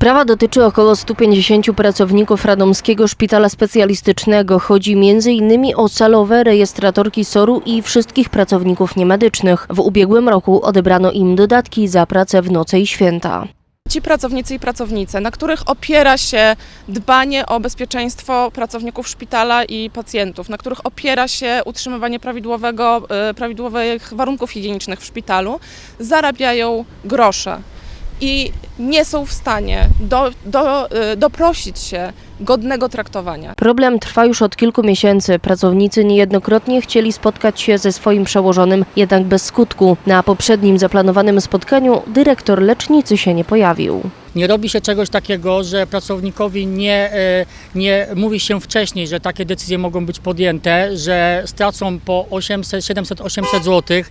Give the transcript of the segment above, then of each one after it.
Sprawa dotyczy około 150 pracowników Radomskiego Szpitala Specjalistycznego. Chodzi m.in. o salowe, rejestratorki SOR-u i wszystkich pracowników niemedycznych. W ubiegłym roku odebrano im dodatki za pracę w noce i święta. ci pracownicy i pracownice, na których opiera się dbanie o bezpieczeństwo pracowników szpitala i pacjentów, na których opiera się utrzymywanie prawidłowego, e, prawidłowych warunków higienicznych w szpitalu, zarabiają grosze i nie są w stanie do, do, e, doprosić się godnego traktowania. Problem trwa już od kilku miesięcy. Pracownicy niejednokrotnie chcieli spotkać się ze swoim przełożonym, jednak bez skutku. Na poprzednim zaplanowanym spotkaniu dyrektor lecznicy się nie pojawił. Nie robi się czegoś takiego, że pracownikowi nie, e, nie mówi się wcześniej, że takie decyzje mogą być podjęte, że stracą po 800, 700, 800 zł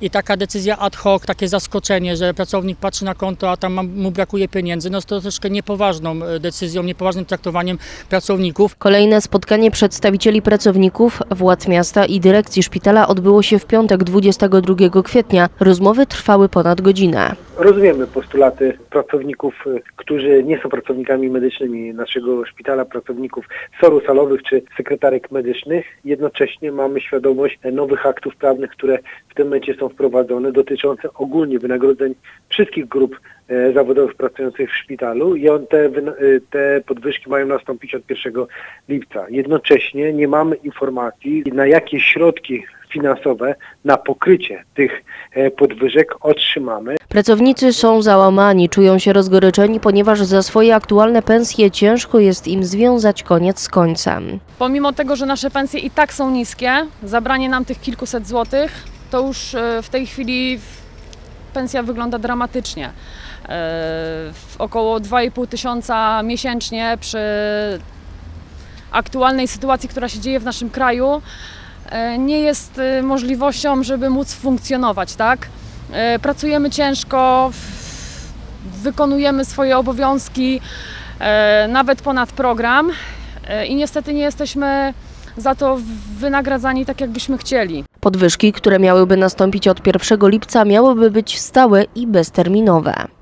i taka decyzja ad hoc, takie zaskoczenie, że pracownik patrzy na konto, a tam mu brakuje pieniędzy, no to troszkę niepoważną e, decyzją, niepoważnym traktowaniem pracowników. Kolejne spotkanie przedstawicieli pracowników, władz miasta i dyrekcji szpitala odbyło się w piątek 22 kwietnia. Rozmowy trwały ponad godzinę. Rozumiemy postulaty pracowników, y, którzy nie są pracownikami medycznymi naszego szpitala, pracowników SOR-u salowych czy sekretarek medycznych. Jednocześnie mamy świadomość nowych aktów prawnych, które w tym momencie są wprowadzone, dotyczące ogólnie wynagrodzeń wszystkich grup e, zawodowych pracujących w szpitalu i on te, y, te podwyżki mają nastąpić od 1 lipca. Jednocześnie nie mamy informacji, na jakie środki finansowe na pokrycie tych e, podwyżek otrzymamy. Pracownicy są załamani, czują się rozgoryczeni, ponieważ za swoje aktualne pensje ciężko jest im związać koniec z końcem. Pomimo tego, że nasze pensje i tak są niskie, zabranie nam tych kilkuset złotych, to już e, w tej chwili pensja wygląda dramatycznie. E, Około 2,5 tysiąca miesięcznie przy aktualnej sytuacji, która się dzieje w naszym kraju, e, nie jest e, możliwością, żeby móc funkcjonować, tak? Pracujemy ciężko, wykonujemy swoje obowiązki nawet ponad program i niestety nie jesteśmy za to wynagradzani tak, jakbyśmy chcieli. Podwyżki, które miałyby nastąpić od 1 lipca, miałyby być stałe i bezterminowe.